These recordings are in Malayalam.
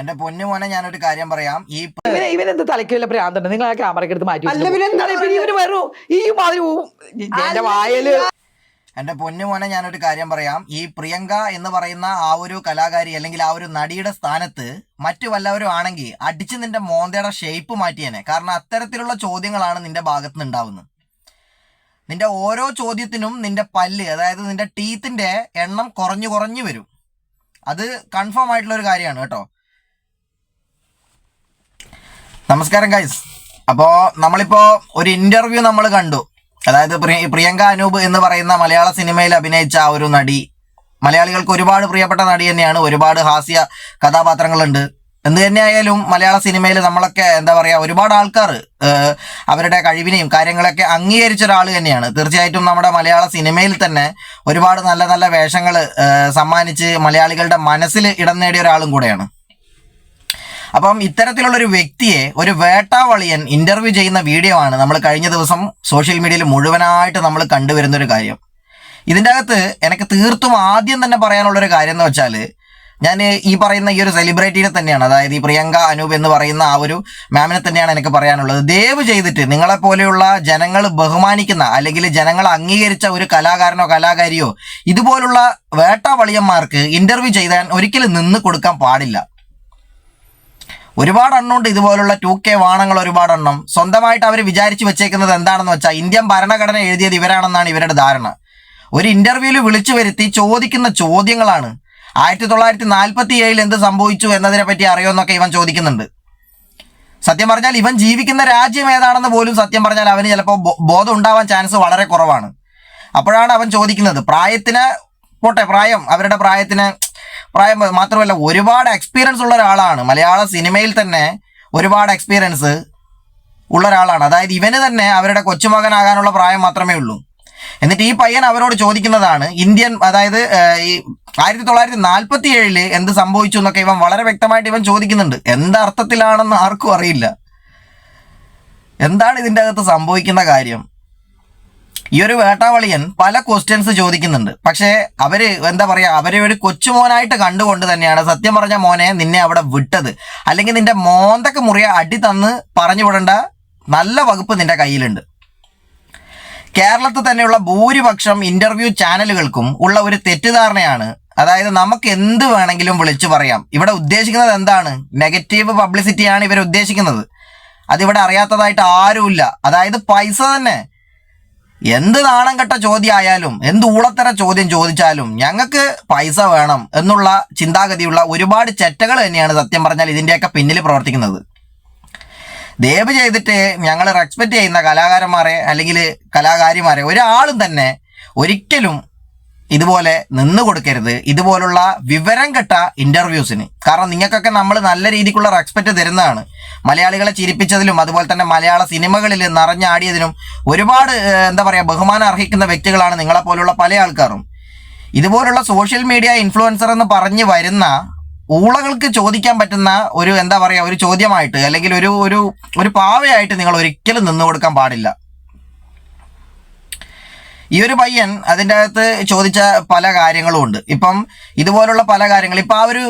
എന്റെ പൊന്നു മോനെ ഞാനൊരു കാര്യം പറയാം. ഈ ഇവൻ എന്ത് തലയ്ക്കുള്ള പ്രാന്തണ്ട്? നിങ്ങൾ ആ ക്യാമറയ്ക്ക് എടുത്ത് മാറ്റി അല്ല, വെച്ചിട്ട് പിന്നെ എന്താ പിന്നെ ഇവന് വെറും ഈ മാതിരി എന്റെ വായൽ. എന്റെ പൊന്നു മോനെ ഞാനൊരു കാര്യം പറയാം. ഈ പ്രിയങ്ക എന്ന് പറയുന്ന ആ ഒരു കലാകാരി അല്ലെങ്കിൽ ആ ഒരു നടിയുടെ സ്ഥാനത്ത് മറ്റു വല്ലവരും ആണെങ്കിൽ അടിച്ച് നിന്റെ മോന്തയുടെ ഷേപ്പ് മാറ്റിയേനെ. കാരണം അത്തരത്തിലുള്ള ചോദ്യങ്ങളാണ് നിന്റെ ഭാഗത്ത് നിന്ന് ഉണ്ടാവുന്നത്. നിന്റെ ഓരോ ചോദ്യത്തിനും നിന്റെ പല്ല് അതായത് നിന്റെ ടീത്തിന്റെ എണ്ണം കുറഞ്ഞു കുറഞ്ഞു വരും. അത് കൺഫേം ആയിട്ടുള്ള ഒരു കാര്യമാണ് കേട്ടോ. നമസ്കാരം ഗൈസ് അപ്പോൾ നമ്മളിപ്പോ ഒരു ഇന്റർവ്യൂ നമ്മൾ കണ്ടു. അതായത് പ്രിയ- പ്രിയങ്ക അനൂപ് എന്ന് പറയുന്ന മലയാള സിനിമയിൽ അഭിനയിച്ച ആ ഒരു നടി. മലയാളികൾക്ക് ഒരുപാട് പ്രിയപ്പെട്ട നടി തന്നെയാണ്. ഒരുപാട് ഹാസ്യ കഥാപാത്രങ്ങളുണ്ട്. എന്ത് തന്നെയായാലും മലയാള സിനിമയിൽ നമ്മളൊക്കെ എന്താ പറയുക ഒരുപാട് ആൾക്കാർ അവരുടെ കഴിവിനെയും കാര്യങ്ങളൊക്കെ അംഗീകരിച്ച ഒരാൾ തന്നെയാണ്. തീർച്ചയായിട്ടും നമ്മുടെ മലയാള സിനിമയിൽ തന്നെ ഒരുപാട് നല്ല നല്ല വേഷങ്ങൾ സമ്മാനിച്ച് മലയാളികളുടെ മനസ്സിൽ ഇടം നേടിയ ഒരാളും കൂടെയാണ്. അപ്പം ഇത്തരത്തിലുള്ള ഒരു വ്യക്തിയെ ഒരു വേട്ടാവളിയൻ ഇന്റർവ്യൂ ചെയ്യുന്ന വീഡിയോ ആണ് നമ്മൾ കഴിഞ്ഞ ദിവസം സോഷ്യൽ മീഡിയയിൽ മുഴുവനായിട്ട് നമ്മൾ കണ്ടുവരുന്ന ഒരു കാര്യം. ഇതിന്റെ അകത്ത് എനിക്ക് തീർത്തും ആദ്യം തന്നെ പറയാനുള്ള ഒരു കാര്യം എന്ന് വെച്ചാൽ ഞാൻ ഈ പറയുന്ന ഈ ഒരു സെലിബ്രിറ്റിനെ തന്നെയാണ് അതായത് ഈ പ്രിയങ്ക അനൂപ് എന്ന് പറയുന്ന ആ ഒരു മാമിനെ തന്നെയാണ് എനിക്ക് പറയാനുള്ളത്. ദയവ് ചെയ്തിട്ട് നിങ്ങളെ പോലെയുള്ള ജനങ്ങൾ ബഹുമാനിക്കുന്ന അല്ലെങ്കിൽ ജനങ്ങൾ അംഗീകരിച്ച ഒരു കലാകാരനോ കലാകാരിയോ ഇതുപോലുള്ള വേട്ടാവളിയന്മാർക്ക് ഇന്റർവ്യൂ ചെയ്താൽ ഒരിക്കലും നിന്ന് കൊടുക്കാൻ പാടില്ല. ഒരുപാട് എണ്ണമുണ്ട് ഇതുപോലുള്ള ടു കെ വാണങ്ങൾ ഒരുപാട് എണ്ണം. സ്വന്തമായിട്ട് അവർ വിചാരിച്ചു വെച്ചേക്കുന്നത് എന്താണെന്ന് വെച്ചാൽ ഇന്ത്യൻ ഭരണഘടന എഴുതിയത് ഇവരാണെന്നാണ് ഇവരുടെ ധാരണ. ഒരു ഇന്റർവ്യൂവിൽ വിളിച്ചു വരുത്തി ചോദിക്കുന്ന ചോദ്യങ്ങളാണ്. ആയിരത്തി തൊള്ളായിരത്തി നാൽപ്പത്തി ഏഴിൽ എന്ത് സംഭവിച്ചു എന്നതിനെ പറ്റി അറിയുമെന്നൊക്കെ ഇവൻ ചോദിക്കുന്നുണ്ട്. സത്യം പറഞ്ഞാൽ ഇവൻ ജീവിക്കുന്ന രാജ്യം ഏതാണെന്ന് പോലും സത്യം പറഞ്ഞാൽ അവന് ചിലപ്പോൾ ബോധം ഉണ്ടാവാൻ ചാൻസ് വളരെ കുറവാണ്. അപ്പോഴാണ് അവൻ ചോദിക്കുന്നത് പ്രായത്തിന് പോട്ടെ പ്രായം അവരുടെ പ്രായത്തിന് പ്രായം മാത്രമല്ല ഒരുപാട് എക്സ്പീരിയൻസ് ഉള്ള ഒരാളാണ്. മലയാള സിനിമയിൽ തന്നെ ഒരുപാട് എക്സ്പീരിയൻസ് ഉള്ള ഒരാളാണ്. അതായത് ഇവന് തന്നെ അവരുടെ കൊച്ചുമകനാകാനുള്ള പ്രായം മാത്രമേ ഉള്ളൂ. എന്നിട്ട് ഈ പയ്യൻ അവരോട് ചോദിക്കുന്നതാണ് ഇന്ത്യൻ അതായത് ഈ ആയിരത്തി തൊള്ളായിരത്തി നാൽപ്പത്തി ഏഴിൽ എന്ത് സംഭവിച്ചു എന്നൊക്കെ ഇവൻ വളരെ വ്യക്തമായിട്ട് ഇവൻ ചോദിക്കുന്നുണ്ട്. എന്തർത്ഥത്തിലാണെന്ന് ആർക്കും അറിയില്ല. എന്താണ് ഇതിന്റെ അകത്ത് സംഭവിക്കുന്ന കാര്യം? ഈ ഒരു വേട്ടാവളിയൻ പല ക്വസ്റ്റ്യൻസ് ചോദിക്കുന്നുണ്ട്. പക്ഷേ അവർ എന്താ പറയാ അവരെ ഒരു കൊച്ചുമോനായിട്ട് കണ്ടുകൊണ്ട് തന്നെയാണ് സത്യം പറഞ്ഞ മോനെ നിന്നെ അവിടെ വിട്ടത്. അല്ലെങ്കിൽ നിന്റെ മോന്തക്ക് മുറിയ അടി തന്ന് പറഞ്ഞു വിടേണ്ട നല്ല വകുപ്പ് നിന്റെ കയ്യിലുണ്ട്. കേരളത്തിൽ തന്നെയുള്ള ഭൂരിപക്ഷം ഇന്റർവ്യൂ ചാനലുകൾക്കും ഉള്ള ഒരു തെറ്റിദ്ധാരണയാണ്. അതായത് നമുക്ക് എന്ത് വേണമെങ്കിലും വിളിച്ചു പറയാം. ഇവിടെ ഉദ്ദേശിക്കുന്നത് എന്താണ്? നെഗറ്റീവ് പബ്ലിസിറ്റിയാണ് ഇവർ ഉദ്ദേശിക്കുന്നത്. അതിവിടെ അറിയാത്തതായിട്ട് ആരുമില്ല. അതായത് പൈസ തന്നെ. എന്ത് നാണം കെട്ട ചോദ്യം ആയാലും എന്ത് ഊളത്തര ചോദ്യം ചോദിച്ചാലും ഞങ്ങൾക്ക് പൈസ വേണം എന്നുള്ള ചിന്താഗതിയുള്ള ഒരുപാട് ചെറ്റകൾ തന്നെയാണ് സത്യം പറഞ്ഞാൽ ഇതിന്റെയൊക്കെ പിന്നിൽ പ്രവർത്തിക്കുന്നത്. ദയവ് ചെയ്തിട്ട് ഞങ്ങൾ റെസ്പെക്റ്റ് ചെയ്യുന്ന കലാകാരന്മാരെ അല്ലെങ്കിൽ കലാകാരിമാരെ ഒരാളും തന്നെ ഒരിക്കലും ഇതുപോലെ നിന്ന് കൊടുക്കരുത്. ഇതുപോലുള്ള വിവരം കെട്ട ഇന്റർവ്യൂസിന് കാരണം നിങ്ങൾക്കൊക്കെ നമ്മൾ നല്ല രീതിക്കുള്ള റെസ്പെക്ട് തരുന്നതാണ്. മലയാളികളെ ചിരിപ്പിച്ചതിലും അതുപോലെ തന്നെ മലയാള സിനിമകളിൽ നിറഞ്ഞാടിയതിനും ഒരുപാട് എന്താ പറയുക ബഹുമാനം അർഹിക്കുന്ന വ്യക്തികളാണ് നിങ്ങളെ പോലുള്ള പല ആൾക്കാരും. ഇതുപോലുള്ള സോഷ്യൽ മീഡിയ ഇൻഫ്ലുവൻസർ എന്ന് പറഞ്ഞ് വരുന്ന ഊളകൾക്ക് ചോദിക്കാൻ പറ്റുന്ന ഒരു എന്താ പറയുക ഒരു ചോദ്യമായിട്ട് അല്ലെങ്കിൽ ഒരു ഒരു ഒരു പാവയായിട്ട് നിങ്ങൾ ഒരിക്കലും നിന്നു കൊടുക്കാൻ പാടില്ല. ഈ ഒരു പയ്യൻ അതിന്റെ അകത്ത് ചോദിച്ച പല കാര്യങ്ങളും ഉണ്ട്. ഇപ്പം ഇതുപോലുള്ള പല കാര്യങ്ങൾ ഇപ്പം ആ ഒരു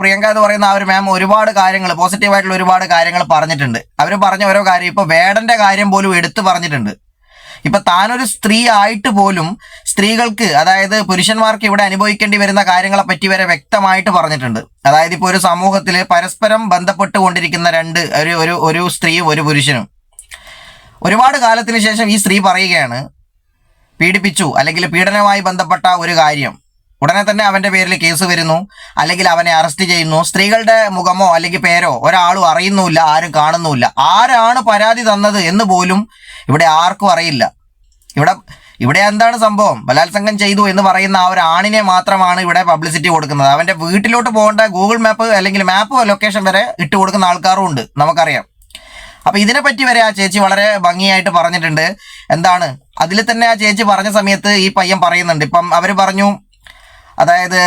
പ്രിയങ്ക എന്ന് പറയുന്ന ആ ഒരു മാം ഒരുപാട് കാര്യങ്ങൾ പോസിറ്റീവായിട്ടുള്ള ഒരുപാട് കാര്യങ്ങൾ പറഞ്ഞിട്ടുണ്ട്. അവർ പറഞ്ഞ ഓരോ കാര്യം ഇപ്പം വേടന്റെ കാര്യം പോലും എടുത്തു പറഞ്ഞിട്ടുണ്ട്. ഇപ്പൊ താനൊരു സ്ത്രീ ആയിട്ട് പോലും സ്ത്രീകൾക്ക് അതായത് പുരുഷന്മാർക്ക് ഇവിടെ അനുഭവിക്കേണ്ടി വരുന്ന കാര്യങ്ങളെ പറ്റി വരെ വ്യക്തമായിട്ട് പറഞ്ഞിട്ടുണ്ട്. അതായത് ഇപ്പോൾ ഒരു സമൂഹത്തിൽ പരസ്പരം ബന്ധപ്പെട്ട് കൊണ്ടിരിക്കുന്ന രണ്ട് ഒരു ഒരു ഒരു സ്ത്രീയും ഒരു പുരുഷനും. ഒരുപാട് കാലത്തിന് ശേഷം ഈ സ്ത്രീ പറയുകയാണ് പീഡിപ്പിച്ചു അല്ലെങ്കിൽ പീഡനവുമായി ബന്ധപ്പെട്ട ഒരു കാര്യം. ഉടനെ തന്നെ അവന്റെ പേരിൽ കേസ് വരുന്നു. അല്ലെങ്കിൽ അവനെ അറസ്റ്റ് ചെയ്യുന്നു. സ്ത്രീകളുടെ മുഖമോ അല്ലെങ്കിൽ പേരോ ഒരാളും അറിയുന്നുമില്ല ആരും കാണുന്നുമില്ല. ആരാണ് പരാതി തന്നത് എന്ന് പോലും ഇവിടെ ആർക്കും അറിയില്ല. ഇവിടെ ഇവിടെ എന്താണ് സംഭവം? ബലാത്സംഗം ചെയ്തു എന്ന് പറയുന്ന ആ ഒരു ആണിനെ മാത്രമാണ് ഇവിടെ പബ്ലിസിറ്റി കൊടുക്കുന്നത്. അവന്റെ വീട്ടിലോട്ട് പോകേണ്ട ഗൂഗിൾ മാപ്പ് അല്ലെങ്കിൽ മാപ്പ് ലൊക്കേഷൻ വരെ ഇട്ട് കൊടുക്കുന്ന ആൾക്കാരും ഉണ്ട് നമുക്കറിയാം. അപ്പൊ ഇതിനെപ്പറ്റി വരെ ആ ചേച്ചി വളരെ ഭംഗിയായിട്ട് പറഞ്ഞിട്ടുണ്ട്. എന്താണ്? അതിൽ തന്നെ ആ ചേച്ചി പറഞ്ഞ സമയത്ത് ഈ പയ്യൻ പറയുന്നുണ്ട്. ഇപ്പം അവർ പറഞ്ഞു അതായത്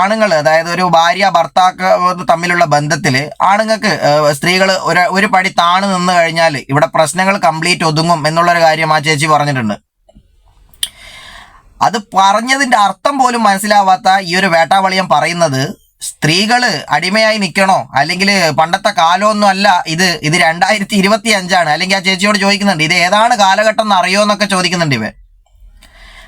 ആണുങ്ങൾ അതായത് ഒരു ഭാര്യ ഭർത്താക്ക തമ്മിലുള്ള ബന്ധത്തിൽ ആണുങ്ങൾക്ക് സ്ത്രീകൾ ഒരു ഒരു പടി താണ് നിന്ന് കഴിഞ്ഞാൽ ഇവിടെ പ്രശ്നങ്ങൾ കംപ്ലീറ്റ് ഒതുങ്ങും എന്നുള്ളൊരു കാര്യം ആ ചേച്ചി പറഞ്ഞിട്ടുണ്ട്. അത് പറഞ്ഞതിന്റെ അർത്ഥം പോലും മനസ്സിലാവാത്ത ഈ ഒരു വേട്ടാവളിയം പറയുന്നത് സ്ത്രീകൾ അടിമയായി നിൽക്കണോ അല്ലെങ്കിൽ പണ്ടത്തെ കാലമൊന്നും അല്ല ഇത് ഇത് രണ്ടായിരത്തി ഇരുപത്തി അഞ്ചാണ് അല്ലെങ്കിൽ ആ ചേച്ചിയോട് ചോദിക്കുന്നുണ്ട് ഇത് ഏതാണ് കാലഘട്ടം എന്ന് അറിയോ എന്നൊക്കെ ചോദിക്കുന്നുണ്ട് ഇവ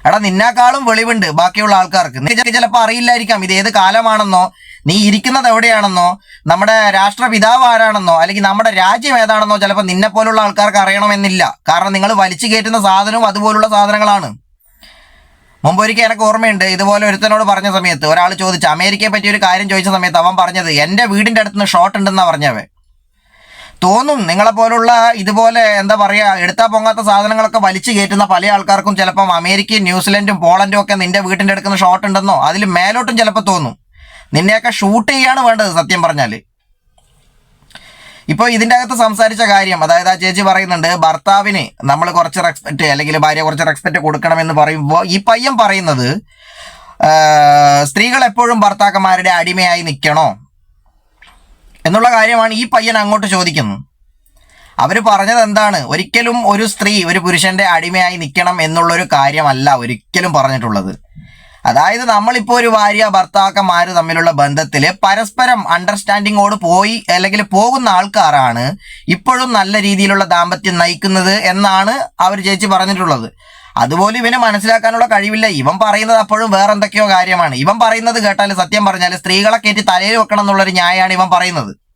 എടാ നിന്നെക്കാളും വെളിവുണ്ട് ബാക്കിയുള്ള ആൾക്കാർക്ക്. നിനക്ക് ചിലപ്പോൾ അറിയില്ലായിരിക്കാം ഇത് ഏത് കാലമാണെന്നോ നീ ഇരിക്കുന്നത് എവിടെയാണെന്നോ നമ്മുടെ രാഷ്ട്രപിതാവ് ആരാണെന്നോ അല്ലെങ്കിൽ നമ്മുടെ രാജ്യം ഏതാണെന്നോ ചിലപ്പോൾ നിന്നെ പോലുള്ള ആൾക്കാർക്ക് അറിയണമെന്നില്ല. കാരണം നിങ്ങൾ വലിച്ചു കയറ്റുന്ന സാധനവും അതുപോലുള്ള സാധനങ്ങളാണ്. മുമ്പ് ഒരിക്കൽ എനിക്ക് ഓർമ്മയുണ്ട് ഇതുപോലെ ഒരുത്തനോട് പറഞ്ഞ സമയത്ത് ഒരാൾ ചോദിച്ച അമേരിക്കയെ പറ്റി ഒരു കാര്യം ചോദിച്ച സമയത്ത് അവൻ പറഞ്ഞത് എന്റെ വീടിന്റെ അടുത്ത് നിന്ന് ഷോട്ട് ഉണ്ടെന്നാണ് പറഞ്ഞവൻ. തോന്നും നിങ്ങളെ പോലുള്ള ഇതുപോലെ എന്താ പറയാ എടുത്താ പൊങ്ങാത്ത സാധനങ്ങളൊക്കെ വലിച്ചു കയറ്റുന്ന പല ആൾക്കാർക്കും ചിലപ്പം അമേരിക്കയും ന്യൂസിലൻഡും പോളണ്ടും ഒക്കെ നിന്റെ വീട്ടിന്റെ അടുക്കുന്ന ഷോട്ട് ഉണ്ടെന്നോ അതിൽ മേലോട്ടും ചിലപ്പോൾ തോന്നും. നിന്നെയൊക്കെ ഷൂട്ട് ചെയ്യാണ് വേണ്ടത് സത്യം പറഞ്ഞാൽ. ഇപ്പൊ ഇതിന്റെ അകത്ത് സംസാരിച്ച കാര്യം അതായത് ആ ചേച്ചി പറയുന്നുണ്ട് ഭർത്താവിന് നമ്മൾ കുറച്ച് റെസ്പെക്ട് അല്ലെങ്കിൽ ഭാര്യ കുറച്ച് റെസ്പെക്ട് കൊടുക്കണമെന്ന് പറയുമ്പോൾ ഈ പയ്യൻ പറയുന്നത് സ്ത്രീകൾ എപ്പോഴും ഭർത്താക്കന്മാരുടെ അടിമയായി നിൽക്കണോ? എന്നുള്ള കാര്യമാണ് ഈ പയ്യൻ അങ്ങോട്ട് ചോദിക്കുന്നത് അവർ പറഞ്ഞത് എന്താണ്? ഒരിക്കലും ഒരു സ്ത്രീ ഒരു പുരുഷന്റെ അടിമയായി നിൽക്കണം എന്നുള്ളൊരു കാര്യമല്ല ഒരിക്കലും പറഞ്ഞിട്ടുള്ളത്. അതായത് നമ്മളിപ്പോൾ ഒരു ഭാര്യ ഭർത്താക്കന്മാർ തമ്മിലുള്ള ബന്ധത്തിൽ പരസ്പരം അണ്ടർസ്റ്റാൻഡിങ്ങോട് പോയി അല്ലെങ്കിൽ പോകുന്ന ആൾക്കാരാണ് ഇപ്പോഴും നല്ല രീതിയിലുള്ള ദാമ്പത്യം നയിക്കുന്നത് എന്നാണ് അവർ ചേച്ചി പറഞ്ഞിട്ടുള്ളത്. അതുപോലെ ഇവന് മനസ്സിലാക്കാനുള്ള കഴിവില്ല. ഇവൻ പറയുന്നത് അപ്പോഴും വേറെ എന്തൊക്കെയോ കാര്യമാണ്. ഇവൻ പറയുന്നത് കേട്ടാൽ സത്യം പറഞ്ഞാൽ സ്ത്രീകളെ കയറ്റി തലയിൽ വെക്കണം എന്നുള്ളൊരു ന്യായമാണ് ഇവൻ പറയുന്നത്.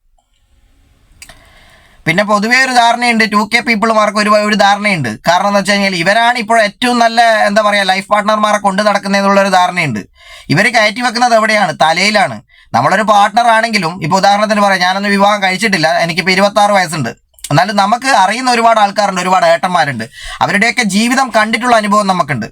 പിന്നെ പൊതുവേ ഒരു ധാരണയുണ്ട് ടു കെ പീപ്പിൾമാർക്ക് ഒരു ഒരു ധാരണയുണ്ട്. കാരണം എന്ന് വെച്ച് കഴിഞ്ഞാൽ ഇവരാണ് ഇപ്പോൾ ഏറ്റവും നല്ല എന്താ പറയുക ലൈഫ് പാർട്ട്ണർമാരെ കൊണ്ട് നടക്കുന്നതെന്നുള്ള ഒരു ധാരണയുണ്ട്. ഇവർ കയറ്റി വെക്കുന്നത് എവിടെയാണ്? തലയിലാണ്. നമ്മളൊരു പാർട്ട്ണർ ആണെങ്കിലും ഇപ്പോൾ ഉദാഹരണത്തിന് പറയാം ഞാനൊന്നും വിവാഹം കഴിച്ചിട്ടില്ല എനിക്കിപ്പോൾ ഇരുപത്തി ആറ് വയസ്സുണ്ട്. എന്നാലും നമുക്ക് അറിയുന്ന ഒരുപാട് ആൾക്കാരുണ്ട് ഒരുപാട് ഏട്ടന്മാരുണ്ട്. അവരുടെയൊക്കെ ജീവിതം കണ്ടിട്ടുള്ള അനുഭവം നമുക്കുണ്ട്.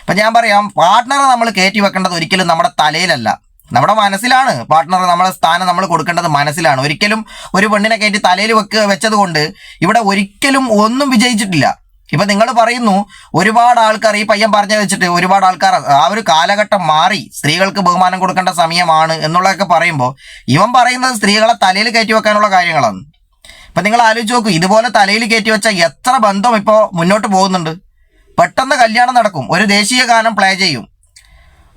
ഇപ്പം ഞാൻ പറയാം പാർട്ട്ണറെ നമ്മൾ കയറ്റി വെക്കേണ്ടത് ഒരിക്കലും നമ്മുടെ തലയിലല്ല. നമ്മുടെ മനസ്സിലാണ് പാർട്ട്ണർ നമ്മളെ സ്ഥാനം നമ്മൾ കൊടുക്കേണ്ടത് മനസ്സിലാണ്. ഒരിക്കലും ഒരു പെണ്ണിനെ കയറ്റി തലയിൽ വെക്ക് വെച്ചത് കൊണ്ട് ഇവിടെ ഒരിക്കലും ഒന്നും വിജയിച്ചിട്ടില്ല. ഇപ്പൊ നിങ്ങൾ പറയുന്നു ഒരുപാട് ആൾക്കാർ ഈ പയ്യൻ പറഞ്ഞു വെച്ചിട്ട് ഒരുപാട് ആൾക്കാർ ആ ഒരു കാലഘട്ടം മാറി സ്ത്രീകൾക്ക് ബഹുമാനം കൊടുക്കേണ്ട സമയമാണ് എന്നുള്ളതൊക്കെ പറയുമ്പോൾ ഇവൻ പറയുന്നത് സ്ത്രീകളെ തലയിൽ കയറ്റി വെക്കാനുള്ള കാര്യങ്ങളാണ്. ഇപ്പൊ നിങ്ങൾ ആലോചിച്ച് നോക്കൂ ഇതുപോലെ തലയിൽ കയറ്റി വെച്ച എത്ര ബന്ധം ഇപ്പോൾ മുന്നോട്ട് പോകുന്നുണ്ട്. പെട്ടെന്ന് കല്യാണം നടക്കും. ഒരു ദേശീയ ഗാനം പ്ലേ ചെയ്യും.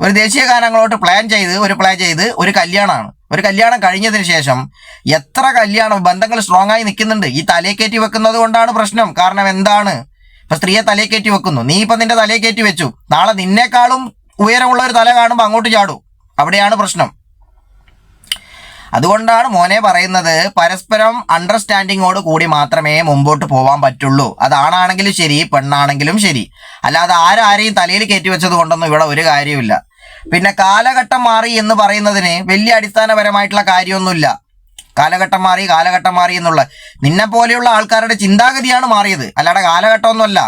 ഒരു ദേശീയ ഗാനങ്ങളോട്ട് പ്ലാൻ ചെയ്ത് ഒരു പ്ലാൻ ചെയ്ത് ഒരു കല്യാണമാണ് ഒരു കല്യാണം കഴിഞ്ഞതിന് ശേഷം എത്ര കല്യാണം ബന്ധങ്ങൾ സ്ട്രോങ് ആയി നിൽക്കുന്നുണ്ട്. ഈ തലയെ കയറ്റി വെക്കുന്നത് കൊണ്ടാണ് പ്രശ്നം. കാരണം എന്താണ്? ഇപ്പൊ സ്ത്രീയെ തലയെ കയറ്റി വെക്കുന്നു. നീ ഇപ്പൊ നിന്റെ തലയെ കയറ്റി വെച്ചു. നാളെ നിന്നെക്കാളും ഉയരമുള്ള ഒരു തല കാണുമ്പോൾ അങ്ങോട്ട് ചാടും. അവിടെയാണ് പ്രശ്നം. അതുകൊണ്ടാണ് മോനെ പറയുന്നത് പരസ്പരം അണ്ടർസ്റ്റാൻഡിങ്ങോട് കൂടി മാത്രമേ മുമ്പോട്ട് പോകാൻ പറ്റുള്ളൂ. അത് ആണാണെങ്കിലും ശരി പെണ്ണാണെങ്കിലും ശരി. അല്ലാതെ ആരാരെയും തലയിൽ കയറ്റി വെച്ചത് കൊണ്ടൊന്നും ഇവിടെ ഒരു കാര്യമില്ല പിന്നെ കാലഘട്ടം മാറി എന്ന് പറയുന്നതിന് വലിയ അടിസ്ഥാനപരമായിട്ടുള്ള കാര്യമൊന്നുമില്ല. കാലഘട്ടം മാറി കാലഘട്ടം മാറി എന്നുള്ള. നിന്നെ പോലെയുള്ള ആൾക്കാരുടെ ചിന്താഗതിയാണ് മാറിയത്. അല്ലാതെ കാലഘട്ടമൊന്നുമല്ല.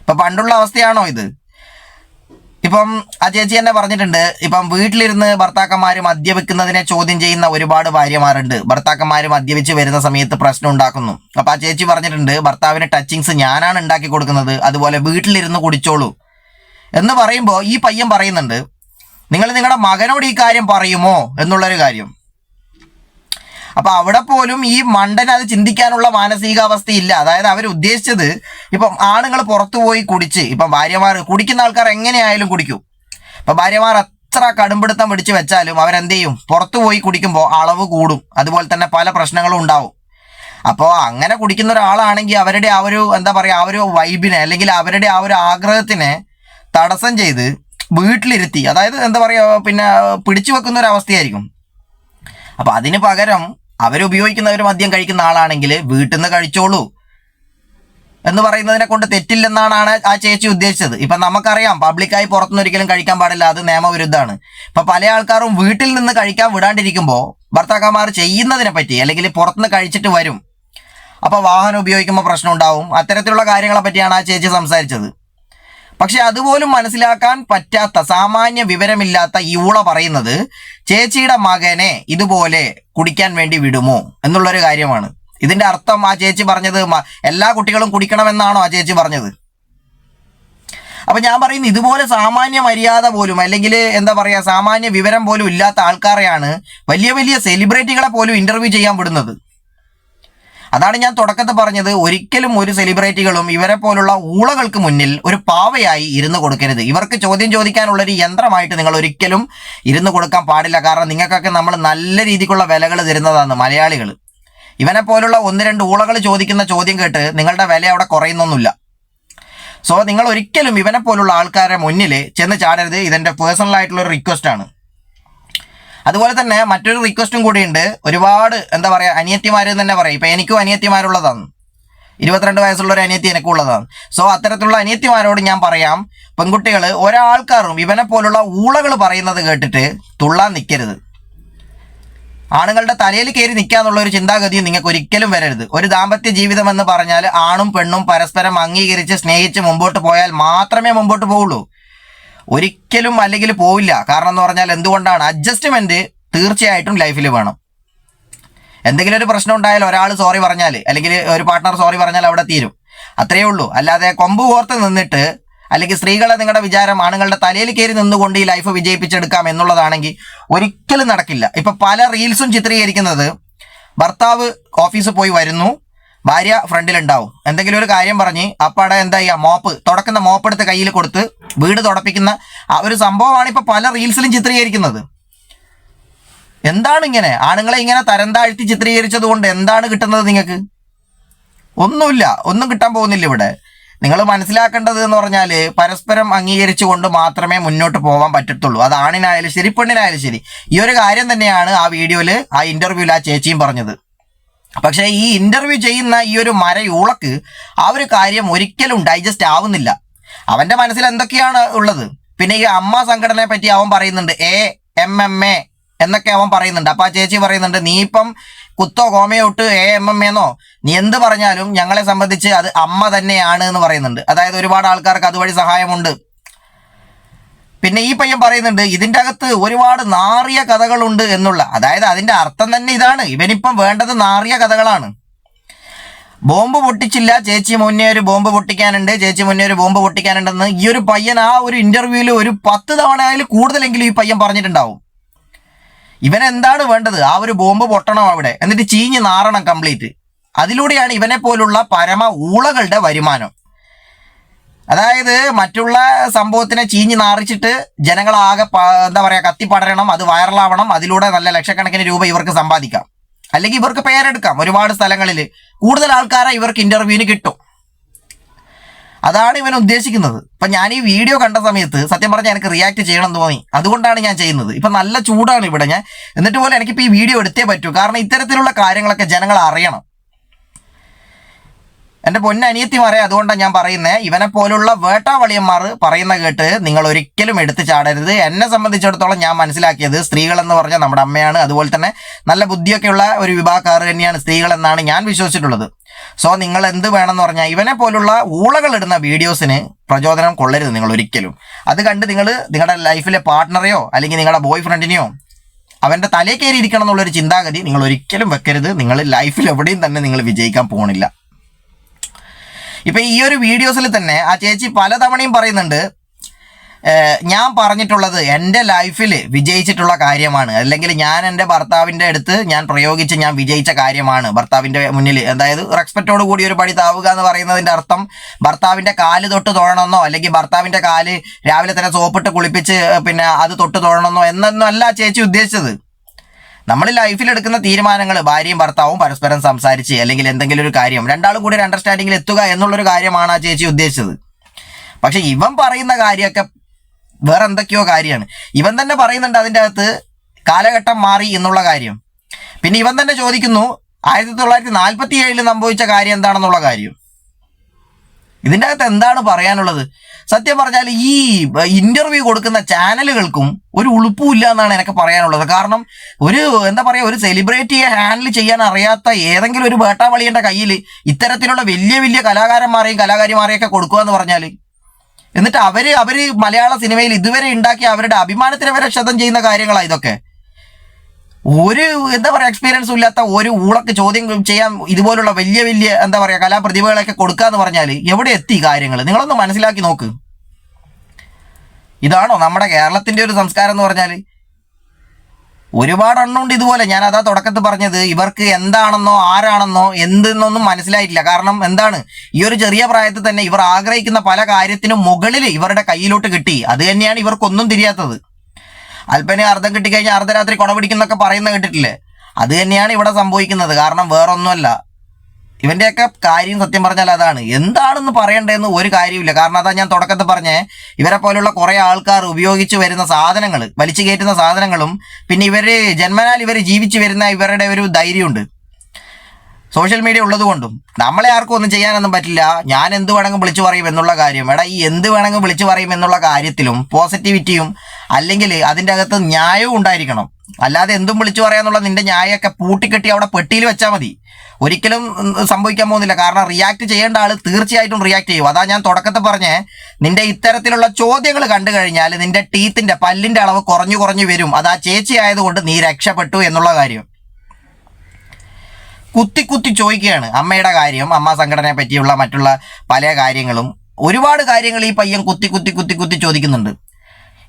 ഇപ്പൊ പണ്ടുള്ള അവസ്ഥയാണോ ഇത്? ഇപ്പം ആ ചേച്ചി തന്നെ പറഞ്ഞിട്ടുണ്ട് ഇപ്പം വീട്ടിലിരുന്ന് ഭർത്താക്കന്മാർ മദ്യപിക്കുന്നതിനെ ചോദ്യം ചെയ്യുന്ന ഒരുപാട് ഭാര്യമാരുണ്ട്. ഭർത്താക്കന്മാർ മദ്യപിച്ച് വരുന്ന സമയത്ത് പ്രശ്നം ഉണ്ടാക്കുന്നു. അപ്പം ആ ചേച്ചി പറഞ്ഞിട്ടുണ്ട് ഭർത്താവിന് ടച്ചിങ്സ് ഞാനാണ് ഉണ്ടാക്കി കൊടുക്കുന്നത് അതുപോലെ വീട്ടിലിരുന്ന് കുടിച്ചോളൂ. എന്ന് പറയുമ്പോൾ ഈ പയ്യൻ പറയുന്നുണ്ട് നിങ്ങൾ നിങ്ങളുടെ മകനോട് ഈ കാര്യം പറയുമോ? എന്നുള്ളൊരു കാര്യം. അപ്പൊ അവിടെ പോലും ഈ മണ്ടൻ അത് ചിന്തിക്കാനുള്ള മാനസികാവസ്ഥയില്ല. അതായത് അവർ ഉദ്ദേശിച്ചത് ഇപ്പം ആണുങ്ങൾ പുറത്തു പോയി കുടിച്ച് ഇപ്പം ഭാര്യമാർ കുടിക്കുന്ന ആൾക്കാർ എങ്ങനെയായാലും കുടിക്കും. ഇപ്പൊ ഭാര്യമാർ എത്ര കടുംപിടുത്തം പിടിച്ച് വെച്ചാലും അവരെന്ത് ചെയ്യും പുറത്തു പോയി കുടിക്കുമ്പോൾ അളവ് കൂടും. അതുപോലെ തന്നെ പല പ്രശ്നങ്ങളും ഉണ്ടാവും. അപ്പോൾ അങ്ങനെ കുടിക്കുന്ന ഒരാളാണെങ്കിൽ അവരുടെ ആ ഒരു എന്താ പറയുക ആ ഒരു വൈബിനെ അല്ലെങ്കിൽ അവരുടെ ആ ഒരു ആഗ്രഹത്തിനെ തടസ്സം ചെയ്ത് വീട്ടിലിരുത്തി അതായത് എന്താ പറയുക പിന്നെ പിടിച്ചു വെക്കുന്ന ഒരു അവസ്ഥയായിരിക്കും. അപ്പോൾ അതിന് പകരം അവരുപയോഗിക്കുന്ന ഒരു മദ്യം കഴിക്കുന്ന ആളാണെങ്കിൽ വീട്ടിൽ നിന്ന് കഴിച്ചോളൂ എന്ന് പറയുന്നതിനെ കൊണ്ട് തെറ്റില്ലെന്നാണ് ആ ചേച്ചി ഉദ്ദേശിച്ചത്. ഇപ്പൊ നമുക്കറിയാം പബ്ലിക്കായി പുറത്തുനിന്ന് ഒരിക്കലും കഴിക്കാൻ പാടില്ല അത് നിയമവിരുദ്ധമാണ്. ഇപ്പൊ പല ആൾക്കാരും വീട്ടിൽ നിന്ന് കഴിക്കാൻ വിടാണ്ടിരിക്കുമ്പോൾ ഭർത്താക്കന്മാർ ചെയ്യുന്നതിനെ പറ്റി അല്ലെങ്കിൽ പുറത്തുനിന്ന് കഴിച്ചിട്ട് വരും. അപ്പൊ വാഹനം ഉപയോഗിക്കുമ്പോൾ പ്രശ്നം ഉണ്ടാവും. അത്തരത്തിലുള്ള കാര്യങ്ങളെ പറ്റിയാണ് ആ ചേച്ചി സംസാരിച്ചത്. പക്ഷെ അതുപോലും മനസ്സിലാക്കാൻ പറ്റാത്ത സാമാന്യ വിവരമില്ലാത്ത ഈ പറയുന്നത് ചേച്ചിയുടെ മകനെ ഇതുപോലെ കുടിക്കാൻ വേണ്ടി വിടുമോ എന്നുള്ളൊരു കാര്യമാണ്. ഇതിന്റെ അർത്ഥം ആ ചേച്ചി പറഞ്ഞത് എല്ലാ കുട്ടികളും കുടിക്കണമെന്നാണോ ആ ചേച്ചി പറഞ്ഞത്? അപ്പൊ ഞാൻ പറയുന്നത് ഇതുപോലെ സാമാന്യ മര്യാദ പോലും അല്ലെങ്കിൽ എന്താ പറയാ സാമാന്യ വിവരം പോലും ഇല്ലാത്ത ആൾക്കാരെയാണ് വലിയ വലിയ സെലിബ്രിറ്റികളെ പോലും ഇന്റർവ്യൂ ചെയ്യാൻ വിടുന്നത്. അതാണ് ഞാൻ തുടക്കത്തിൽ പറഞ്ഞത്. ഒരിക്കലും ഒരു സെലിബ്രിറ്റികളും ഇവരെ പോലുള്ള ഊളകൾക്ക് മുന്നിൽ ഒരു പാവയായി ഇരുന്ന് കൊടുക്കരുത്. ഇവർക്ക് ചോദ്യം ചോദിക്കാനുള്ള ഒരു യന്ത്രമായിട്ട് നിങ്ങൾ ഒരിക്കലും ഇരുന്ന് കൊടുക്കാൻ പാടില്ല. കാരണം നിങ്ങൾക്കൊക്കെ നമ്മൾ നല്ല രീതിക്കുള്ള വിലകൾ തരുന്നതാണ് മലയാളികൾ. ഇവനെ പോലുള്ള ഒന്ന് രണ്ട് ഊളകൾ ചോദിക്കുന്ന ചോദ്യം കേട്ട് നിങ്ങളുടെ വില അവിടെ കുറയുന്നൊന്നുമില്ല. സോ നിങ്ങൾ ഒരിക്കലും ഇവനെ പോലുള്ള ആൾക്കാരെ മുന്നിൽ ചെന്ന് ചാടരുത്. ഇതെന്റെ പേഴ്സണൽ ആയിട്ടുള്ള ഒരു റിക്വസ്റ്റ് ആണ്. അതുപോലെ തന്നെ മറ്റൊരു റിക്വസ്റ്റും കൂടിയുണ്ട്. ഒരുപാട് എന്താ പറയുക അനിയത്തിമാർ തന്നെ പറയും. ഇപ്പം എനിക്കും അനിയത്തിമാരുള്ളതാണ്. ഇരുപത്തിരണ്ട് വയസ്സുള്ള ഒരു അനിയത്തി എനിക്കും ഉള്ളതാണ് സോ അത്തരത്തിലുള്ള അനിയത്തിമാരോട് ഞാൻ പറയാം പെൺകുട്ടികൾ ഒരാൾക്കാരും ഇവനെ പോലുള്ള ഊളകൾ പറയുന്നത് കേട്ടിട്ട് തുള്ളാൻ നിൽക്കരുത് ആണുങ്ങളുടെ തലയിൽ കയറി നിൽക്കാന്നുള്ള ഒരു ചിന്താഗതിയും നിങ്ങൾക്ക് ഒരിക്കലും വരരുത്. ഒരു ദാമ്പത്യ ജീവിതം എന്ന് പറഞ്ഞാൽ ആണും പെണ്ണും പരസ്പരം അംഗീകരിച്ച് സ്നേഹിച്ച് മുമ്പോട്ട് പോയാൽ മാത്രമേ മുമ്പോട്ട് പോവുള്ളൂ. ഒരിക്കലും അല്ലെങ്കിൽ പോവില്ല. കാരണം എന്ന് പറഞ്ഞാൽ എന്തുകൊണ്ടാണ്? അഡ്ജസ്റ്റ്മെന്റ് തീർച്ചയായിട്ടും ലൈഫിൽ വേണം. എന്തെങ്കിലും ഒരു പ്രശ്നം ഉണ്ടായാൽ ഒരാൾ സോറി പറഞ്ഞാൽ അല്ലെങ്കിൽ ഒരു പാർട്ട്ണർ സോറി പറഞ്ഞാൽ അവിടെ തീരും. അത്രയേ ഉള്ളൂ. അല്ലാതെ കൊമ്പ് കോർത്ത് നിന്നിട്ട് അല്ലെങ്കിൽ സ്ത്രീകളെ നിങ്ങളുടെ വിചാരം ആണുങ്ങളുടെ തലയിൽ കയറി നിന്നുകൊണ്ട് ഈ ലൈഫ് വിജയിപ്പിച്ചെടുക്കാം എന്നുള്ളതാണെങ്കിൽ ഒരിക്കലും നടക്കില്ല. ഇപ്പൊ പല റീൽസും ചിത്രീകരിക്കുന്നത് ഭർത്താവ് ഓഫീസിൽ പോയി വരുന്നു ഭാര്യ ഫ്രണ്ടിലുണ്ടാവും. എന്തെങ്കിലും ഒരു കാര്യം പറഞ്ഞ് അപ്പാടെ എന്താ ചെയ്യുക മോപ്പ് തുടക്കുന്ന മോപ്പ് എടുത്ത് കയ്യിൽ കൊടുത്ത് വീട് തുടപ്പിക്കുന്ന ആ ഒരു സംഭവമാണ് ഇപ്പൊ പല റീൽസിലും ചിത്രീകരിക്കുന്നത്. എന്താണ് ഇങ്ങനെ ആണുങ്ങളെ ഇങ്ങനെ തരം താഴ്ത്തി ചിത്രീകരിച്ചത് കൊണ്ട് എന്താണ് കിട്ടുന്നത് നിങ്ങൾക്ക്? ഒന്നുമില്ല. ഒന്നും കിട്ടാൻ പോകുന്നില്ല ഇവിടെ. നിങ്ങൾ മനസ്സിലാക്കേണ്ടത് എന്ന് പറഞ്ഞാൽ പരസ്പരം അംഗീകരിച്ചുകൊണ്ട് മാത്രമേ മുന്നോട്ട് പോകാൻ പറ്റത്തുള്ളൂ. അത് ആണിനായാലും ശരി പെണ്ണിനായാലും ശരി. ഈ ഒരു കാര്യം തന്നെയാണ് ആ വീഡിയോയിൽ ആ ഇന്റർവ്യൂവിൽ ആ ചേച്ചിയും പറഞ്ഞത്. പക്ഷേ ഈ ഇന്റർവ്യൂ ചെയ്യുന്ന ഈ ഒരു മരയൂളക്ക് ആ ഒരു കാര്യം ഒരിക്കലും ഡൈജസ്റ്റ് ആവുന്നില്ല. അവന്റെ മനസ്സിൽ എന്തൊക്കെയാണ് ഉള്ളത്? പിന്നെ ഈ അമ്മ സംഘടനയെ പറ്റി അവൻ പറയുന്നുണ്ട് എ എം എം എ എന്നൊക്കെ അവൻ പറയുന്നുണ്ട്. അപ്പൊ ആ ചേച്ചി പറയുന്നുണ്ട് നീ ഇപ്പം കുത്തോ കോമയോ ഇട്ട് എ എം എം എന്നോ? നീ എന്ത് പറഞ്ഞാലും ഞങ്ങളെ സംബന്ധിച്ച് അത് അമ്മ തന്നെയാണ് എന്ന് പറയുന്നുണ്ട്. അതായത് ഒരുപാട് ആൾക്കാർക്ക് അതുവഴി സഹായമുണ്ട്. പിന്നെ ഈ പയ്യൻ പറയുന്നുണ്ട് ഇതിന്റെ അകത്ത് ഒരുപാട് നാറിയ കഥകളുണ്ട് എന്നുള്ള. അതായത് അതിന്റെ അർത്ഥം തന്നെ ഇതാണ്. ഇവനിപ്പം വേണ്ടത് നാറിയ കഥകളാണ്. ബോംബ് പൊട്ടിച്ചില്ല ചേച്ചി മുന്നേ ഒരു ബോംബ് പൊട്ടിക്കാനുണ്ട് ചേച്ചി മുന്നേ ഒരു ബോംബ് പൊട്ടിക്കാനുണ്ടെന്ന് ഈ ഒരു പയ്യൻ ആ ഒരു ഇന്റർവ്യൂവിൽ ഒരു പത്ത് തവണ ആയാലും കൂടുതലെങ്കിലും ഈ പയ്യൻ പറഞ്ഞിട്ടുണ്ടാവും. ഇവനെന്താണ് വേണ്ടത്? ആ ഒരു ബോംബ് പൊട്ടണം അവിടെ. എന്നിട്ട് ചീഞ്ഞ് നാറണം കംപ്ലീറ്റ് അതിലൂടെയാണ് ഇവനെ പോലുള്ള പരമ ഊളകളുടെ വരുമാനം. അതായത് മറ്റുള്ള സംഭവത്തിനെ ചീഞ്ഞ് നാറിച്ചിട്ട് ജനങ്ങളാകെ എന്താ പറയുക കത്തിപ്പടരണം അത് വൈറലാവണം അതിലൂടെ നല്ല ലക്ഷക്കണക്കിന് രൂപ ഇവർക്ക് സമ്പാദിക്കാം. അല്ലെങ്കിൽ ഇവർക്ക് പേരെടുക്കാം ഒരുപാട് സ്ഥലങ്ങളിൽ കൂടുതൽ ആൾക്കാരെ ഇവർക്ക് ഇന്റർവ്യൂവിന് കിട്ടും. അതാണ് ഇവൻ ഉദ്ദേശിക്കുന്നത്. ഇപ്പൊ ഞാൻ ഈ വീഡിയോ കണ്ട സമയത്ത് സത്യം പറഞ്ഞാൽ എനിക്ക് റിയാക്ട് ചെയ്യണം തോന്നി. അതുകൊണ്ടാണ് ഞാൻ ചെയ്യുന്നത്. ഇപ്പൊ നല്ല ചൂടാണ് ഇവിടെ ഞാൻ. എന്നിട്ട് പോലെ എനിക്കിപ്പോൾ ഈ വീഡിയോ എടുത്തേ പറ്റൂ. കാരണം ഇത്തരത്തിലുള്ള കാര്യങ്ങളൊക്കെ ജനങ്ങൾ അറിയണം. എന്റെ പൊന്നനിയത്തിമാരെ അതുകൊണ്ടാണ് ഞാൻ പറയുന്നത് ഇവനെ പോലുള്ള വേട്ടാവളിയന്മാർ പറയുന്ന കേട്ട് നിങ്ങൾ ഒരിക്കലും എടുത്തു ചാടരുത്. എന്നെ സംബന്ധിച്ചിടത്തോളം ഞാൻ മനസ്സിലാക്കിയത് സ്ത്രീകൾ എന്ന് പറഞ്ഞാൽ നമ്മുടെ അമ്മയാണ്. അതുപോലെ തന്നെ നല്ല ബുദ്ധിയൊക്കെയുള്ള ഒരു വിഭാഗക്കാർ തന്നെയാണ് സ്ത്രീകൾ എന്നാണ് ഞാൻ വിശ്വസിച്ചിട്ടുള്ളത്. സോ നിങ്ങൾ എന്ത് വേണമെന്ന് പറഞ്ഞാൽ ഇവനെ പോലുള്ള ഊളകൾ ഇടുന്ന വീഡിയോസിന് പ്രചോദനം കൊള്ളരുത് നിങ്ങൾ ഒരിക്കലും. അത് കണ്ട് നിങ്ങൾ നിങ്ങളുടെ ലൈഫിലെ പാർട്ട്ണറെയോ അല്ലെങ്കിൽ നിങ്ങളുടെ ബോയ് ഫ്രണ്ടിനെയോ അവന്റെ തലേ കയറി ഇരിക്കണം എന്നുള്ളൊരു ചിന്താഗതി നിങ്ങൾ ഒരിക്കലും വെക്കരുത്. നിങ്ങൾ ലൈഫിൽ എവിടെയും തന്നെ നിങ്ങൾ വിജയിക്കാൻ പോകണില്ല ഇപ്പൊ ഈ ഒരു വീഡിയോസിൽ തന്നെ ആ ചേച്ചി പലതവണയും പറയുന്നുണ്ട് ഞാൻ പറഞ്ഞിട്ടുള്ളത് എന്റെ ലൈഫിൽ വിജയിച്ചിട്ടുള്ള കാര്യമാണ്. അല്ലെങ്കിൽ ഞാൻ എന്റെ ഭർത്താവിന്റെ അടുത്ത് ഞാൻ പ്രയോഗിച്ച് ഞാൻ വിജയിച്ച കാര്യമാണ് ഭർത്താവിന്റെ മുന്നിൽ അതായത് റെസ്പെക്റ്റോട് കൂടി ഒരു പടി താവുക എന്ന് പറയുന്നതിന്റെ അർത്ഥം ഭർത്താവിന്റെ കാൽ തൊട്ട് തൊഴണമെന്നോ അല്ലെങ്കിൽ ഭർത്താവിന്റെ കാൽ രാവിലെ തന്നെ സോപ്പിട്ട് കുളിപ്പിച്ച് പിന്നെ അത് തൊട്ട് തൊഴണമെന്നോ എന്നൊന്നും അല്ല ചേച്ചി ഉദ്ദേശിച്ചത്. നമ്മൾ ലൈഫിൽ എടുക്കുന്ന തീരുമാനങ്ങൾ ഭാര്യയും ഭർത്താവും പരസ്പരം സംസാരിച്ച് അല്ലെങ്കിൽ എന്തെങ്കിലും ഒരു കാര്യം രണ്ടാളും കൂടി ഒരു അണ്ടർസ്റ്റാൻഡിങ്ങിൽ എത്തുക എന്നുള്ളൊരു കാര്യമാണ് ആ ചേച്ചി ഉദ്ദേശിച്ചത്. പക്ഷെ ഇവൻ പറയുന്ന കാര്യമൊക്കെ വേറെ എന്തൊക്കെയോ കാര്യമാണ്. ഇവൻ തന്നെ പറയുന്നുണ്ട് അതിന്റെ അകത്ത് കാലഘട്ടം മാറി എന്നുള്ള കാര്യം. പിന്നെ ഇവൻ തന്നെ ചോദിക്കുന്നു ആയിരത്തി തൊള്ളായിരത്തി നാൽപ്പത്തി ഏഴിൽ സംഭവിച്ച കാര്യം എന്താണെന്നുള്ള കാര്യം. ഇതിന്റെ അകത്ത് എന്താണ് പറയാനുള്ളത്? സത്യം പറഞ്ഞാൽ ഈ ഇന്റർവ്യൂ കൊടുക്കുന്ന ചാനലുകൾക്കും ഒരു ഉളുപ്പുമില്ല എന്നാണ് എനിക്ക് പറയാനുള്ളത്. കാരണം ഒരു എന്താ പറയുക ഒരു സെലിബ്രിറ്റിയെ ഹാൻഡിൽ ചെയ്യാൻ അറിയാത്ത ഏതെങ്കിലും ഒരു വേട്ടാവളിയുടെ കയ്യിൽ ഇത്തരത്തിലുള്ള വലിയ വലിയ കലാകാരന്മാരെയും കലാകാരിമാരെയും ഒക്കെ കൊടുക്കുക എന്ന് പറഞ്ഞാൽ എന്നിട്ട് അവർ അവർ മലയാള സിനിമയിൽ ഇതുവരെ ഉണ്ടാക്കിയ അവരുടെ അഭിമാനത്തിന് വരെ ക്ഷതം ചെയ്യുന്ന കാര്യങ്ങളാണ് ഇതൊക്കെ. ഒരു എന്താ പറയുക എക്സ്പീരിയൻസും ഇല്ലാത്ത ഒരു ഊളക്ക് ചോദ്യം ചെയ്യാൻ ഇതുപോലുള്ള വലിയ വലിയ എന്താ പറയുക കലാപ്രതിഭകളൊക്കെ കൊടുക്കുക എന്ന് പറഞ്ഞാൽ എവിടെ എത്തി കാര്യങ്ങൾ നിങ്ങളൊന്ന് മനസ്സിലാക്കി നോക്ക്. ഇതാണോ നമ്മുടെ കേരളത്തിന്റെ ഒരു സംസ്കാരം എന്ന് പറഞ്ഞാൽ ഒരുപാട് എണ്ണമുണ്ട് ഇതുപോലെ. ഞാൻ അതാ തുടക്കത്തിൽ പറഞ്ഞത് ഇവർക്ക് എന്താണെന്നോ ആരാണെന്നോ എന്തെന്നൊന്നും മനസ്സിലായിട്ടില്ല. കാരണം എന്താണ്? ഈ ഒരു ചെറിയ പ്രായത്തിൽ തന്നെ ഇവർ ആഗ്രഹിക്കുന്ന പല കാര്യത്തിനും മുകളിൽ ഇവരുടെ കയ്യിലോട്ട് കിട്ടി. അത് തന്നെയാണ് ഇവർക്കൊന്നും തിരിയാത്തത്. അല്പനെ അർദ്ധം കിട്ടിക്കഴിഞ്ഞാൽ അർദ്ധരാത്രി കുട പിടിക്കുന്നൊക്കെ പറയുന്ന കേട്ടിട്ടില്ലേ? അത് തന്നെയാണ് ഇവിടെ സംഭവിക്കുന്നത്. കാരണം വേറൊന്നുമല്ല. ഇവന്റെയൊക്കെ കാര്യം സത്യം പറഞ്ഞാൽ അതാണ്. എന്താണെന്ന് പറയണ്ടേന്ന് ഒരു കാര്യമില്ല കാരണം അതാ ഞാൻ തുടക്കത്തിൽ പറഞ്ഞേ ഇവരെ പോലുള്ള കുറെ ആൾക്കാർ ഉപയോഗിച്ച് വരുന്ന സാധനങ്ങൾ വലിച്ചു കയറ്റുന്ന സാധനങ്ങളും പിന്നെ ഇവർ ജന്മനാൽ ഇവർ ജീവിച്ചു വരുന്ന ഇവരുടെ ഒരു ധൈര്യമുണ്ട്. സോഷ്യൽ മീഡിയ ഉള്ളതുകൊണ്ടും നമ്മളെ ആർക്കും ഒന്നും ചെയ്യാനൊന്നും പറ്റില്ല. ഞാൻ എന്ത് വേണമെങ്കിൽ വിളിച്ചു പറയും എന്നുള്ള കാര്യം. എടാ ഈ എന്ത് വേണമെങ്കിൽ വിളിച്ചു പറയും എന്നുള്ള കാര്യത്തിലും പോസിറ്റിവിറ്റിയും അല്ലെങ്കിൽ അതിന്റെ അകത്ത് ന്യായവും ഉണ്ടായിരിക്കണം. അല്ലാതെ എന്തും വിളിച്ചു പറയാന്നുള്ള നിന്റെ ന്യായമൊക്കെ പൂട്ടിക്കെട്ടി അവിടെ പെട്ടിയിൽ വെച്ചാൽ മതി. ഒരിക്കലും സംഭവിക്കാൻ പോകുന്നില്ല. കാരണം റിയാക്ട് ചെയ്യേണ്ട ആൾ തീർച്ചയായിട്ടും റിയാക്ട് ചെയ്യും. അതാ ഞാൻ തുടക്കത്തിൽ പറഞ്ഞേ നിന്റെ ഇത്തരത്തിലുള്ള ചോദ്യങ്ങൾ കണ്ടു കഴിഞ്ഞാൽ നിന്റെ ടീത്തിന്റെ പല്ലിന്റെ അളവ് കുറഞ്ഞു കുറഞ്ഞു വരും. അത് ആ ചേച്ചി ആയതുകൊണ്ട് നീ രക്ഷപ്പെട്ടു എന്നുള്ള കാര്യം. കുത്തി കുത്തി ചോദിക്കുകയാണ്. അമ്മയുടെ കാര്യം അമ്മ സംഘടനയെ പറ്റിയുള്ള മറ്റുള്ള പല കാര്യങ്ങളും. ഒരുപാട് കാര്യങ്ങൾ ഈ പയ്യൻ കുത്തി കുത്തി കുത്തി കുത്തി ചോദിക്കുന്നുണ്ട്.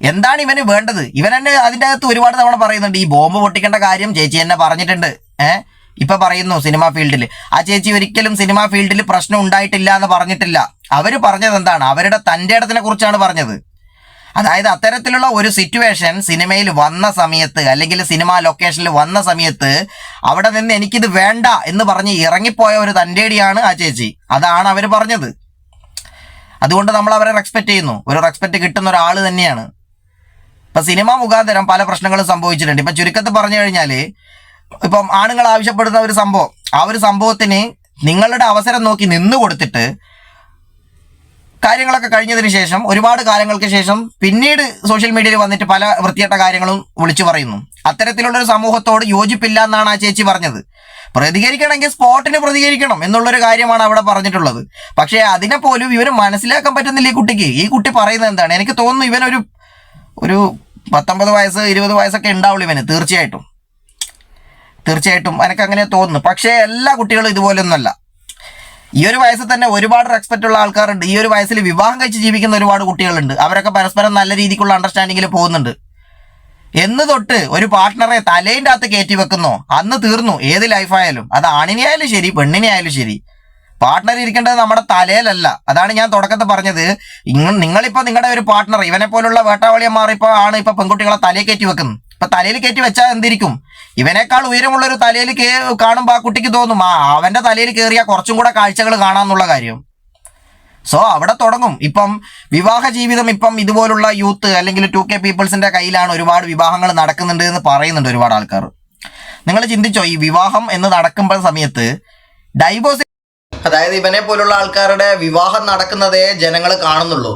എന്താണ് ഇവന് വേണ്ടത്? ഇവൻ തന്നെ അതിന്റെ അകത്ത് ഒരുപാട് തവണ പറയുന്നുണ്ട് ഈ ബോംബ് പൊട്ടിക്കേണ്ട കാര്യം ചേച്ചി എന്നെ പറഞ്ഞിട്ടുണ്ട്. ഏ? ഇപ്പൊ പറയുന്നു സിനിമാ ഫീൽഡിൽ ആ ചേച്ചി ഒരിക്കലും സിനിമാ ഫീൽഡിൽ പ്രശ്നം ഉണ്ടായിട്ടില്ല എന്ന് പറഞ്ഞിട്ടില്ല. അവർ പറഞ്ഞത് എന്താണ്? അവരുടെ തന്റെ ഇടത്തിനെ കുറിച്ചാണ് പറഞ്ഞത്. അതായത് അത്തരത്തിലുള്ള ഒരു സിറ്റുവേഷൻ സിനിമയിൽ വന്ന സമയത്ത് അല്ലെങ്കിൽ സിനിമ ലൊക്കേഷനിൽ വന്ന സമയത്ത് അവിടെ നിന്ന് എനിക്കിത് വേണ്ട എന്ന് പറഞ്ഞ് ഇറങ്ങിപ്പോയ ഒരു തന്റെടിയാണ് ആ ചേച്ചി. അതാണ് അവർ പറഞ്ഞത്. അതുകൊണ്ട് നമ്മൾ അവരെ റെസ്പെക്റ്റ് ചെയ്യുന്നു. ഒരു റെസ്പെക്റ്റ് കിട്ടുന്ന ഒരാൾ തന്നെയാണ്. ഇപ്പം സിനിമ മുഖാന്തരം പല പ്രശ്നങ്ങളും സംഭവിച്ചിട്ടുണ്ട്. ഇപ്പം ചുരുക്കത്തിൽ പറഞ്ഞു കഴിഞ്ഞാൽ ഇപ്പം ആണുങ്ങൾ ആവശ്യപ്പെടുന്ന ഒരു സംഭവം. ആ ഒരു സംഭവത്തിന് നിങ്ങളുടെ അവസരം നോക്കി നിന്ന് കൊടുത്തിട്ട് കാര്യങ്ങളൊക്കെ കഴിഞ്ഞതിന് ശേഷം ഒരുപാട് കാലങ്ങൾക്ക് ശേഷം പിന്നീട് സോഷ്യൽ മീഡിയയിൽ വന്നിട്ട് പല വൃത്തികെട്ട കാര്യങ്ങളും വിളിച്ചു പറയുന്നു. അത്തരത്തിലുള്ള ഒരു സമൂഹത്തോട് യോജിപ്പില്ല എന്നാണ് ആ ചേച്ചി പറഞ്ഞത്. പ്രതികരിക്കണമെങ്കിൽ സ്പോട്ടിന് പ്രതികരിക്കണം എന്നുള്ളൊരു കാര്യമാണ് അവിടെ പറഞ്ഞിട്ടുള്ളത്. പക്ഷേ അതിനെ പോലും ഇവർ മനസ്സിലാക്കാൻ പറ്റുന്നില്ല ഈ കുട്ടിക്ക്. ഈ കുട്ടി പറയുന്നത് എന്താണ്? എനിക്ക് തോന്നുന്നു ഇവനൊരു ഒരു പത്തൊമ്പത് വയസ്സ് ഇരുപത് വയസ്സൊക്കെ ഉണ്ടാവുള്ളൂ ഇവന് തീർച്ചയായിട്ടും. തീർച്ചയായിട്ടും എനിക്ക് അങ്ങനെ തോന്നുന്നു. പക്ഷേ എല്ലാ കുട്ടികളും ഇതുപോലൊന്നുമല്ല. ഈ ഒരു വയസ്സിൽ തന്നെ ഒരുപാട് റെസ്പെക്റ്റ് ഉള്ള ആൾക്കാരുണ്ട്. ഈ ഒരു വയസ്സിൽ വിവാഹം കഴിച്ച് ജീവിക്കുന്ന ഒരുപാട് കുട്ടികളുണ്ട്. അവരൊക്കെ പരസ്പരം നല്ല രീതിക്കുള്ള അണ്ടർസ്റ്റാൻഡിങ്ങിൽ പോകുന്നുണ്ട്. എന്ന് തൊട്ട് ഒരു പാർട്ട്ണറെ തലേന്റെ അകത്ത് കയറ്റി വെക്കുന്നോ? അന്ന് തീർന്നു. ഏത് ലൈഫായാലും അത് ആണിനെ ആയാലും ശരി പെണ്ണിനെ ആയാലും ശരി. പാർട്ട്ണർ ഇരിക്കേണ്ടത് നമ്മുടെ തലയിലല്ല. അതാണ് ഞാൻ തുടക്കത്തിൽ പറഞ്ഞത്. ഇങ്ങ നിങ്ങളിപ്പോ നിങ്ങളുടെ ഒരു പാർട്ട്ണർ ഇവനെ പോലുള്ള വേട്ടാവളിയന്മാർ ഇപ്പോൾ ആണ് ഇപ്പോൾ പെൺകുട്ടികളെ തലയിൽ കയറ്റി വെക്കുന്നത്. ഇപ്പൊ തലയിൽ കയറ്റി വെച്ചാൽ എന്തിരിക്കും? ഇവനേക്കാൾ ഉയരമുള്ള ഒരു തലയിൽ കേ കാണുമ്പോൾ ആ കുട്ടിക്ക് തോന്നും ആ അവന്റെ തലയിൽ കയറിയാൽ കുറച്ചും കൂടെ കാഴ്ചകൾ കാണാന്നുള്ള കാര്യം. സോ അവിടെ തുടങ്ങും. ഇപ്പം വിവാഹ ജീവിതം ഇപ്പം ഇതുപോലുള്ള യൂത്ത് അല്ലെങ്കിൽ ടു കെ പീപ്പിൾസിന്റെ കയ്യിലാണ് ഒരുപാട് വിവാഹങ്ങൾ നടക്കുന്നുണ്ട് എന്ന് പറയുന്നുണ്ട് ഒരുപാട് ആൾക്കാർ. നിങ്ങൾ ചിന്തിച്ചോ ഈ വിവാഹം എന്ന് നടക്കുമ്പോൾ സമയത്ത് ഡൈവോഴ്സ് അതായത് ഇവനെ പോലുള്ള ആൾക്കാരുടെ വിവാഹം നടക്കുന്നതേ ജനങ്ങൾ കാണുന്നുള്ളൂ.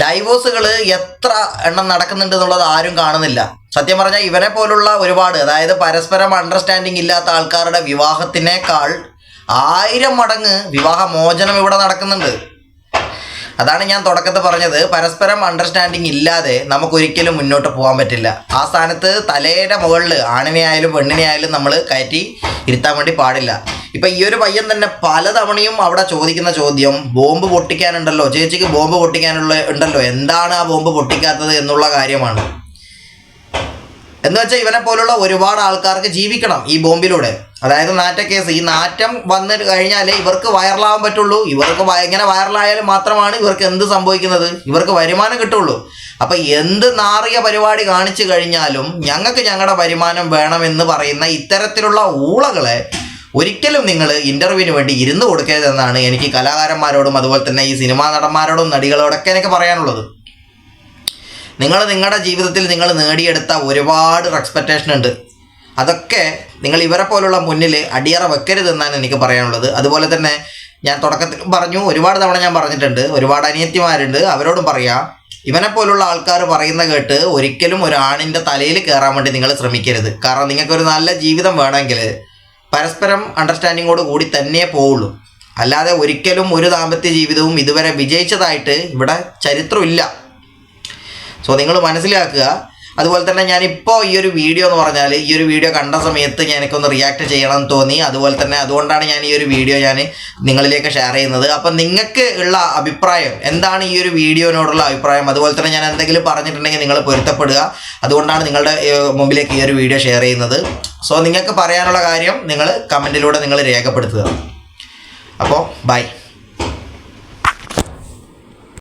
ഡൈവോഴ്സുകൾ എത്ര എണ്ണം നടക്കുന്നുണ്ട് എന്നുള്ളത് ആരും കാണുന്നില്ല. സത്യം പറഞ്ഞാൽ ഇവനെ പോലുള്ള ഒരുപാട് അതായത് പരസ്പരം അണ്ടർസ്റ്റാൻഡിങ് ഇല്ലാത്ത ആൾക്കാരുടെ വിവാഹത്തിനേക്കാൾ ആയിരം മടങ്ങ് വിവാഹമോചനം ഇവിടെ നടക്കുന്നുണ്ട്. അതാണ് ഞാൻ തുടക്കത്തിൽ പറഞ്ഞത്. പരസ്പരം അണ്ടർസ്റ്റാൻഡിങ് ഇല്ലാതെ നമുക്കൊരിക്കലും മുന്നോട്ട് പോകാൻ പറ്റില്ല. ആ സ്ഥാനത്ത് തലയുടെ മുകളിൽ ആണിനെ ആയാലും പെണ്ണിനെ ആയാലും നമ്മൾ കയറ്റി ഇരുത്താൻ വേണ്ടി പാടില്ല. ഇപ്പം ഈ ഒരു പയ്യൻ തന്നെ പലതവണയും അവിടെ ചോദിക്കുന്ന ചോദ്യം ബോംബ് പൊട്ടിക്കാനുണ്ടല്ലോ ചേച്ചിക്ക് ബോംബ് പൊട്ടിക്കാനുള്ള ഉണ്ടല്ലോ എന്താണ് ആ ബോംബ് പൊട്ടിക്കാത്തത് എന്നുള്ള കാര്യമാണ്. എന്ന് വെച്ചാൽ ഇവനെ പോലുള്ള ഒരുപാട് ആൾക്കാർക്ക് ജീവിക്കണം ഈ ബോംബിലൂടെ. അതായത് നാറ്റ കേസ്. ഈ നാറ്റം വന്നു കഴിഞ്ഞാലേ ഇവർക്ക് വൈറലാവാൻ പറ്റുള്ളൂ. ഇവർക്ക് ഇങ്ങനെ വൈറലായാലും മാത്രമാണ് ഇവർക്ക് എന്ത് സംഭവിക്കുന്നത്? ഇവർക്ക് വരുമാനം കിട്ടുള്ളൂ. അപ്പം എന്ത് നാറിയ പരിപാടി കാണിച്ചു കഴിഞ്ഞാലും ഞങ്ങൾക്ക് ഞങ്ങളുടെ വരുമാനം വേണമെന്ന് പറയുന്ന ഇത്തരത്തിലുള്ള ഊളകളെ ഒരിക്കലും നിങ്ങൾ ഇന്റർവ്യൂവിന് വേണ്ടി ഇരുന്ന് കൊടുക്കരുതെന്നാണ് എനിക്ക് കലാകാരന്മാരോടും അതുപോലെ തന്നെ ഈ സിനിമാ നടന്മാരോടും നടികളോടൊക്കെ എനിക്ക് പറയാനുള്ളത്. നിങ്ങൾ നിങ്ങളുടെ ജീവിതത്തിൽ നിങ്ങൾ നേടിയെടുത്ത ഒരുപാട് എക്സ്പെക്റ്റേഷൻ ഉണ്ട്. അതൊക്കെ നിങ്ങൾ ഇവരെ പോലുള്ള മുന്നിൽ അടിയറ വെക്കരുതെന്നാണ് എനിക്ക് പറയാനുള്ളത്. അതുപോലെ തന്നെ ഞാൻ തുടക്കത്തിൽ പറഞ്ഞു ഒരുപാട് തവണ ഞാൻ പറഞ്ഞിട്ടുണ്ട് ഒരുപാട് അനിയത്തിമാരുണ്ട് അവരോടും പറയാം. ഇവനെ പോലുള്ള ആൾക്കാർ പറയുന്ന കേട്ട് ഒരിക്കലും ഒരു ആണിന്റെ തലയിൽ കയറാൻ വേണ്ടി നിങ്ങൾ ശ്രമിക്കരുത്. കാരണം നിങ്ങൾക്കൊരു നല്ല ജീവിതം വേണമെങ്കിൽ പരസ്പരം അണ്ടർസ്റ്റാൻഡിങ്ങോട് കൂടി തന്നെ പോവുള്ളൂ. അല്ലാതെ ഒരിക്കലും ഒരു ദാമ്പത്യ ജീവിതവും ഇതുവരെ വിജയിച്ചതായിട്ട് ഇവിടെ ചരിത്രമില്ല. സോ നിങ്ങൾ മനസ്സിലാക്കുക. അതുപോലെ തന്നെ ഞാനിപ്പോൾ ഈ ഒരു വീഡിയോ എന്ന് പറഞ്ഞാൽ ഈ ഒരു വീഡിയോ കണ്ട സമയത്ത് എനിക്കൊന്ന് റിയാക്ട് ചെയ്യണം എന്ന് തോന്നി. അതുപോലെ തന്നെ അതുകൊണ്ടാണ് ഞാൻ ഈ ഒരു വീഡിയോ ഞാൻ നിങ്ങളിലേക്ക് ഷെയർ ചെയ്യുന്നത്. അപ്പം നിങ്ങൾക്ക് ഉള്ള അഭിപ്രായം എന്താണ് ഈ ഒരു വീഡിയോനോടുള്ള അഭിപ്രായം? അതുപോലെ തന്നെ ഞാൻ എന്തെങ്കിലും പറഞ്ഞിട്ടുണ്ടെങ്കിൽ നിങ്ങൾ പൊരുത്തപ്പെടുക. അതുകൊണ്ടാണ് നിങ്ങളുടെ മുമ്പിലേക്ക് ഈ ഒരു വീഡിയോ ഷെയർ ചെയ്യുന്നത്. സോ നിങ്ങൾക്ക് പറയാനുള്ള കാര്യം നിങ്ങൾ കമന്റിലൂടെ നിങ്ങൾ രേഖപ്പെടുത്തുക. അപ്പോൾ ബൈ